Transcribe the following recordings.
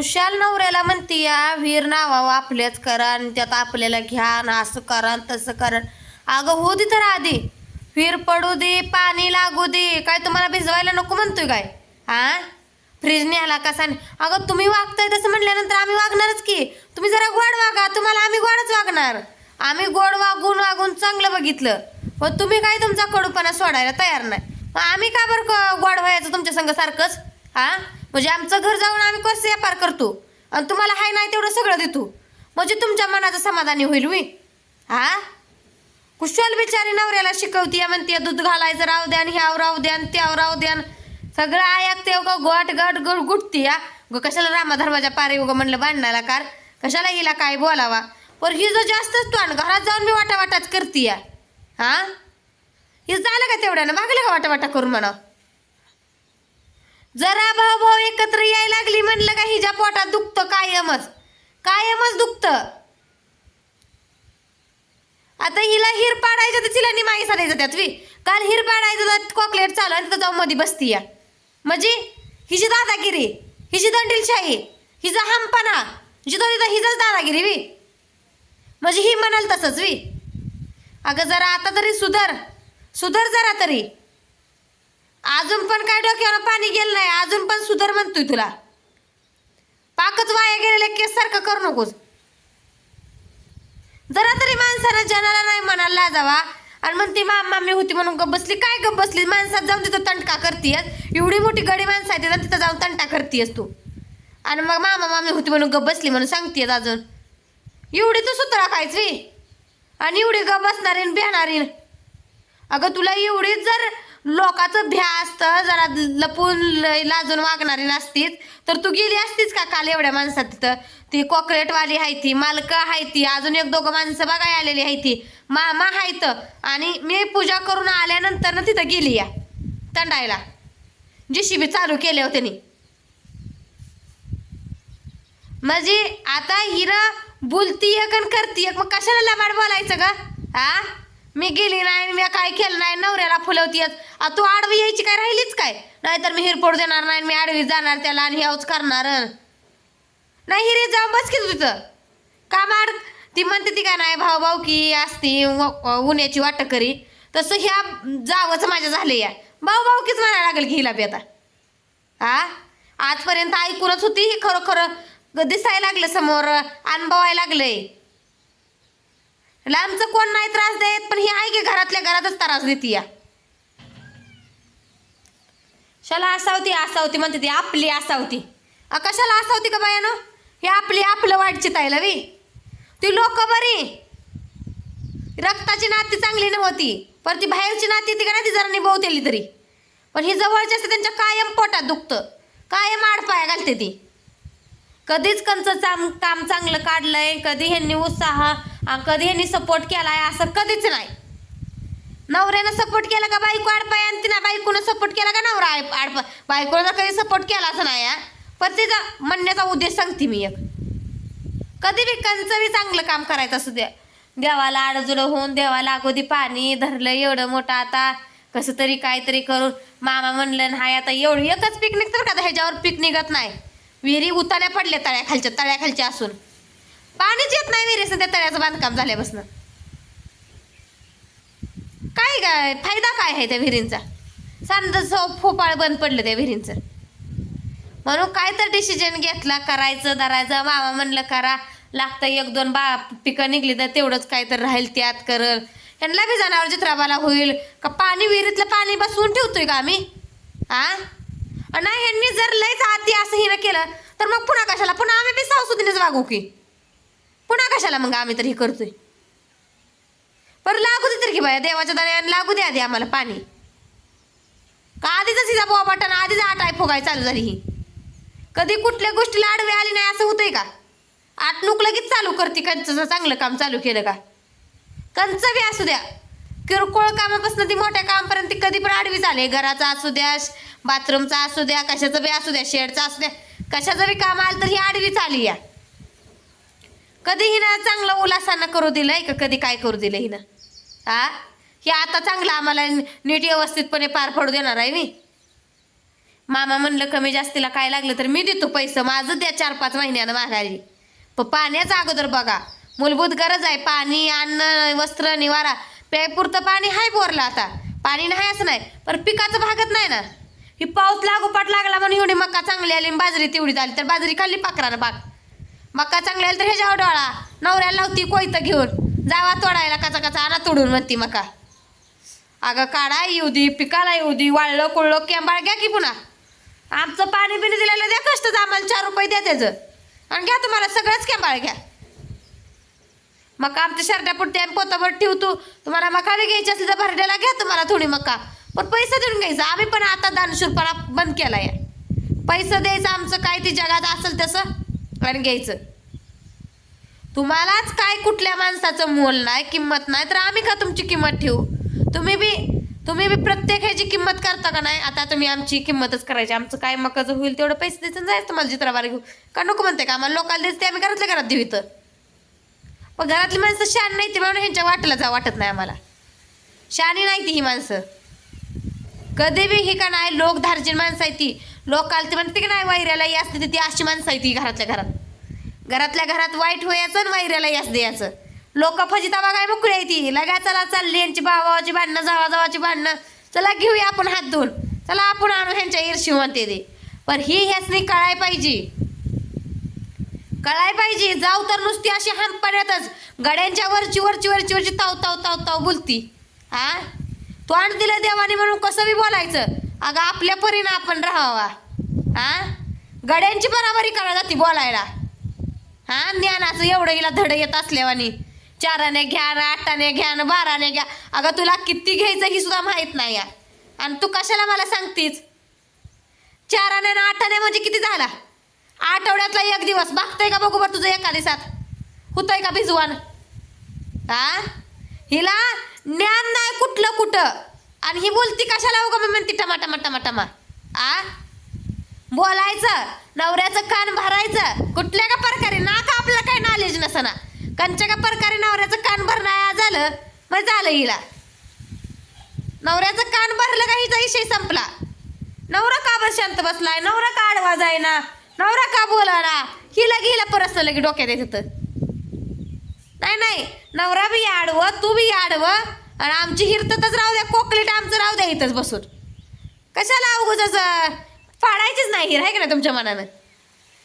खुशाल नवऱ्याला म्हणती या वीर नावावं आपल्याच करा आणि त्यात आपल्याला घ्या ना असं करा तसं करा. अगं हो दे तर आधी. वीर पडू दे पाणी लागू दे. काय तुम्हाला भिजवायला नको म्हणतोय काय? हा फ्रीज न्यायला कसा नाही अगं तुम्ही वागताय तसं म्हटल्यानंतर आम्ही वागणारच की. तुम्ही जरा गोड वागा. तुम्हाला आम्ही गोडच वागणार. आम्ही गोड वागून वागून चांगलं बघितलं. पण तुम्ही काय तुमचा कडूपणा सोडायला तयार नाही. मग आम्ही का बरं क- गोड व्हायचं तुमच्या संग सारखंच? हा म्हणजे आमचं घर जाऊन आम्ही कसं व्यापार करतो? आणि तुम्हाला हाय नाही तेवढं सगळं देतो. म्हणजे तुमच्या मनाचं समाधानी होईल मी. हा? कुशल बिचारी नवऱ्याला शिकवती म्हणते दूध घालायचं राहू द्यान आणि ह्याव राहू द्या आणि त्याव राहू द्यान आणि सगळं ते ग गोट गट गुड गुटती या ग कशाला रामाधर्माच्या पारे उगं म्हणलं भांडणाला कार? कशाला हिला काय बोलावा? पण ही जो जास्तच तोंड घरात जाऊन मी वाटावाटाच करते या. हा? हे झालं का तेवढ्यानं? भागलं का वाटावाटा करून म्हणा? जरा भाऊ भाऊ एकत्र यायला लागली म्हणलं का हिच्या पोटात दुखतं कायमच. कायमच दुखतं. आता हिला हिर पाडायचं तर तिला निमाई साधायचं त्यात वी. काल हिर पाडायचं तर कॉकलेट चालू आणि तिथं जाऊन मध्ये बसती या. म्हणजे हिची दादागिरी हिची दंडीलशाही हिचा हमपणा जिथं तिथं हिचाच दादागिरी वी. म्हणजे ही म्हणाल तसंच वी. अगं जरा आता तरी सुधर सुधर जरा तरी. अजून पण काय डोक्यावर पाणी गेलं नाही अजून पण सुधर म्हणतोय तुला. पाकच वाया गेलेल्या केस सारखं करू नकोस. जरा तरी माणसानं जनाला नाही म्हणायला लाजावा. आणि म्हणते मा मामी होती म्हणून गप बसली. काय गप बसली? माणसात जाऊन तिथं तंटका करतीयस. एवढी मोठी गडी माणसं आहे तिथं तिथं जाऊन तंटा करतीयस तू. आणि मग मामा मामी होती म्हणून गप बसली म्हणून सांगतेस अजून. एवढी तू सुतळा खायची आणि एवढी गप बसणारी आणि बिहणारी अगं तुला एवढीच जर लोकाचं भ्या असतं जरा लपून ल- लाजून वागणारी नसतीच. तर तू गेली असतीस का काल एवढ्या माणसात तिथं? ती कॉकरेटवाली आहे ती मालकं आहे ती अजून एक दोघं माणसं बघाय आलेली आहे ती. मामा आहेत आणि मी पूजा करून आल्यानंतर ना तिथं गेली या तंडायला जीशीबी चालू केले होते नी म्हणजे आता हिरा बोलती एक आणि करती एक मग कशाला लबाड बोलायचं ग? हा मी गेली नाही आणि मी काय केलं नाही? नवऱ्याला फुलवती तू आडवी यायची काय राहिलीच काय? नाहीतर मी हिरपोड देणार नाही मी आडवी जाणार त्याला आणि ह्याच करणार. नाही हिरी जाऊन बस की तुझं का मार ती म्हणते ती काय नाही भाऊ भाऊ की असती व- उन्याची वाट करी. तसं ह्या जावंच माझ्या झाले या. भाऊ भाऊ कीच म्हणायला लागेल की हिला बी आता. हा आजपर्यंत ऐकूनच होती ही खरोखर. दिसायला लागलं समोर अनुभवायला लागलंय. लांबचं कोण नाही त्रास देत पण ही आहे की घरातल्या घरातच त्रास देते या. शाला असावती असावती म्हणते ती आपली असावती अ, कशाला असावती का बायानं? हे आपली आपलं वाईट चितायला वी ती लोक बरी. रक्ताची नाती चांगली नव्हती पण ती बाहेरची नाती ती का नाही ती जरा निभवतेली तरी. पण ही जवळची असते त्यांच्या कायम पोटात दुखतं. कायम आडपाया घालते ती. कधीच कंचं चाम काम चांगलं काढलंय कधी ह्यांनी उत्साह आणि कधी ह्यांनी सपोर्ट केलाय? असं कधीच नाही. नवऱ्यानं सपोर्ट केला का बायको आडपाय आणि तिला बायकोनं सपोर्ट केला का नवरा आडपाय? बायकोनं जर कधी सपोर्ट केलाच नाही हा. पण तिचा म्हणण्याचा उद्देश सांगते मी एक. कधी बी कंचं बी चांगलं काम करायचं असू द्या. देवाला आडजुडं होऊन देवाला अगोदी पाणी धरलं एवढं मोठं आता कसं तरी काहीतरी करून मामा म्हणलं हाय आता एवढं एकच पिकनिक तर का आता ह्याच्यावर पिक निघत नाही? विहिरी उतार्या पडल्या तळ्याखालच्या तळ्याखालच्या असून. पाणीच येत नाही विहिरीस त्या तळ्याचं बांधकाम झाल्यापासून. काय काय फायदा काय आहे त्या विहिरींचा? सांद फोपाळ बंद पडलं त्या विहिरींचं. म्हणून काय तर डिसिजन घेतला करायचं धरायचं. मामा म्हणलं करा. लागतं एक दोन बा पिकं निघली तर तेवढंच काय तर राहील त्यात करल. यांना बी जनावर चित्राबाला होईल. का पाणी विहिरीतलं पाणी बसवून ठेवतोय का आम्ही? हा नाही ह्यांनी जर लयच आधी असं हिनं केलं तर मग पुन्हा कशाला? पुन्हा आम्ही बी सावसुदीनेच वागू की. पुन्हा कशाला मग आम्ही तर हे करतोय? पर लागू दे तर की बाया देवाच्या दर्याने लागू द्या आधी आम्हाला पाणी. का आधीच हिचा बोवा बटन आधीच आटाय फुगाय चालू झाली ही? कधी कुठल्या गोष्टीला आडवी आली नाही असं होतंय का? आटणूक लगेच चालू करते कंचं चांगलं काम चालू केलं का? कंच बी असू द्या. किरकोळ कामापासून ती मोठ्या कामापर्यंत ती कधी पण आडवी झाले. घराचा असू द्या बाथरूमचा असू द्या कशाचं बी असू द्या शेडचा असू द्या. कशाचं बी काम आलं तर ही आडवी चाली या. कधी हिनं चांगलं उलासानं करू दिलंय का कधी काय करू दिलं हिनं. हा? हे आता चांगलं आम्हाला नीट व्यवस्थितपणे पार पडू देणार आहे मी. मामा म्हणलं कमी जास्तीला काय लागलं तर मी देतो पैसे माझं द्या चार पाच महिन्यानं माघारी. पण पाण्याचा अगोदर बघा मूलभूत गरज आहे पाणी अन्न वस्त्र निवारा. प्यायपुरतं पाणी हाय बोरला आता. पाणी नाही असं नाही पण पिकाचं भागत नाही ना. ही पाऊस लागोपाठ लागला म्हणून एवढी मका चांगली आली आणि बाजरी तेवढी झाली तर बाजरी खाल्ली ना बाग. मका चांगली आली तर ह्याच्यावर डोळा. नवऱ्याला लावती कोयतं घेऊन. जावा तोडायला कचा कचा आणा तोडून म्हणती मका. अगं काढा येऊ दे पिकाला येऊ दे वाळलं कुळलं केंबाळ घ्या की पुन्हा. आमचं पाणी बिणी दिलेलं द्या कष्टच आम्हाला चार रुपये द्या त्याचं. आणि घ्या तुम्हाला सगळंच केंबाळ घ्या. मका आमच्या शर्टापुरती आम्ही पोताभर ठेवतो तुम्हाला मका बी घ्यायची असली तर भरड्याला घ्या तुम्हाला थोडी मका. पण पैसे देऊन घ्यायचं. आम्ही पण आता दानशूरपणा बंद केला आहे पैसे द्यायचं आमचं काय ती जगात असेल तसं? आणि घ्यायचं. तुम्हालाच काय कुठल्या माणसाचं मोल नाही किंमत नाही तर आम्ही का तुमची किंमत ठेवू? तुम्ही बी तुम्ही बी प्रत्येक ह्याची किंमत करता का नाही? आता तुम्ही आमची किंमतच करायची. आमचं काय मकाचं होईल तेवढं पैसे द्यायचं जायचं तुम्हाला चित्राबार घेऊ का नको म्हणते का? आम्हाला लोकांना द्यायचं ते आम्ही घरातल्या घरात देऊ इथं. पण घरातली माणसं शान नाही ती म्हणून ह्यांच्या वाटेला जा वाटत नाही आम्हाला. शानी नाही ती ही माणसं. कधी बी ही का नाही लोक धार्जिन माणसं आहे ती. लोकाला ती म्हणते की नाही वैऱ्यालाही असते ती अशी माणसं आहे ती घरातल्या घरात. घरातल्या घरात वाईट व्हायचं आणि वैऱ्याला यास द्यायचं. लोक फजिता बघाय मोकळी आहे ती. लगा चला चालली यांची भावाची भांडणं जावा जावाची भांडणं. चला घेऊया आपण हात धुवून. चला आपण आणू ह्यांच्या ईर्षी म्हणते ते. पण ही ह्याचनी कळाय पाहिजे. कळाय पाहिजे. जाऊ तर नुसती अशी हंपण्यातच गड्यांच्या वरची वरची वरची वरची ताव ताव ताव ताव बोलती. हा तो आण दिलं देवाने म्हणून कसं बी बोलायचं? अगं आपल्या परीनं आपण राहावा. हा? गड्यांची बराबरी करा जाती बोलायला. हा? ज्ञानाचं एवढं हिला धड येत असल्यावानी. चाराने घ्या ना आठाने घ्या ना बाराने घ्या. अगं तुला किती घ्यायचं ही सुद्धा माहीत नाही या आणि तू कशाला मला सांगतीस? चाराने ना आठाने म्हणजे किती झाला? आठवड्यातला एक दिवस. बघतोय का बघू बरं तुझं एका दिवसात? होतंय का भिजवान? हा? हिला ज्ञान नाही कुठलं कुठं. आणि ही बोलती कशाला उगा मी म्हणती टमा टमा टमा टमा. आ? बोलायचं नवऱ्याचं कान भरायचं. कुठल्या का प्रकारे? ना का आपलं काही नॉलेज नसना? कंच्या का प्रकारे नवऱ्याचं कान भरणं झालं. मग झालं हिला. नवऱ्याचं कान भरलं का हिचा विषय संपला? नवरा का बस शांत बसलाय? नवरा का आडवा जायना नवरा का बोलाना? हिला हिला परत लगे डोक्यात येत नाही नाही. नवरा बी आडवं तू बी आडवं. आणि आमची हिरतच राहू द्या कोकलीट आमचं राहू द्या इथंच बसून. कशाला अवघच पाडायचीच नाही हिर आहे का नाही तुमच्या मनानं?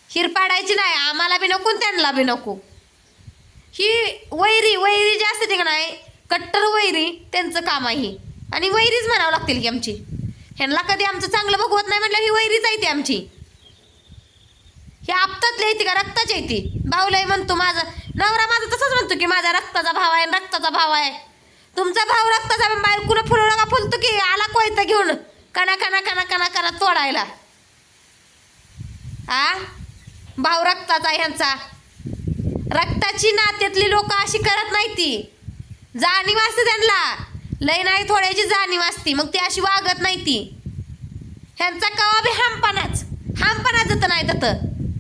हिर पाडायची नाही आम्हाला बी नको त्यांना बी नको. ही वैरी वैरी जी असते ती का नाही कट्टर वैरी त्यांचं काम आहे ही. आणि वैरीच म्हणावं लागतील की आमची. ह्यांना कधी आमचं चांगलं बघवत नाही म्हटलं ही वैरीच आहे ती आमची. ही आपतातली येते का रक्ताची येते भाऊलाही म्हणतो माझा. नवरा माझा तसंच म्हणतो की माझा रक्ताचा भाव आहे रक्ताचा भाव आहे. तुमचा भाव रक्ताचा बायकून फुलू का फुलतो की आला कोयता घेऊन? कणा कणा कणा कणा कणा तोडायला. आ? भाव रक्ताचा ह्यांचा. रक्ताची नात्यातली लोक अशी करत नाही ती. जाणीव असते त्यांना. लय नाही थोड्याची जाणीव असते. मग ती अशी वागत नाही ती. ह्यांचा कवा बी हामपणाच. हामपणा जात नाही तत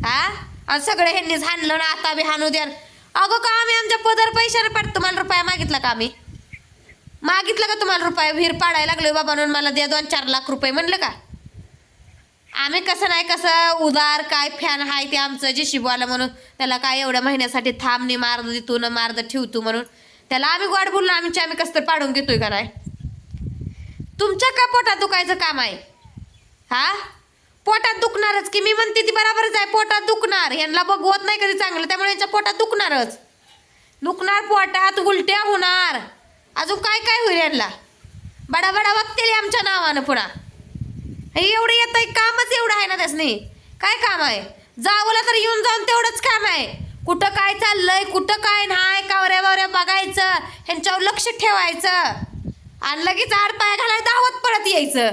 हा आणि सगळं ह्यांनीच हाणलं ना आता बी हाणू द्या. अगं का आम्ही आमच्या पदर पैशाने पडतो? मला रुपया मागितला का आम्ही? मागितलं का तुम्हाला रुपये? विहीर पाडायला लागले बाबा म्हणून मला द्या दोन चार लाख रुपये म्हणलं का? आम्ही कसं नाही कसं उदार काय फॅन आहे ते आमचं जे शिबवाला म्हणून. त्याला काय एवढ्या महिन्यासाठी थांबणी मार्द देतो ना मार्द ठेवतो म्हणून. त्याला आम्ही गोड बोललो आमची आम्ही कसं तर पाडून घेतोय का नाही? तुमच्या का पोटात दुखायचं काम आहे? हा? पोटात दुखणारच की मी म्हणते ती बरोबरच आहे पोटात दुखणार. यांना बघवत नाही कधी चांगलं त्यामुळे यांच्या पोटात दुखणारच. दुखणार पोटात उलट्या होणार. अजून काय काय होईल यांना? बडा बडा बघतील आमच्या नावानं पुन्हा एवढं येत आहे कामच एवढं आहे ना त्यासनी. काय काम आहे? जावलं तर येऊन जाऊन तेवढंच काम आहे. कुठं काय चाललंय कुठं काय नाही कावऱ्या वावऱ्या बघायचं ह्यांच्यावर लक्ष ठेवायचं. आणि लगेच आड पाय घालायला दावत परत यायचं.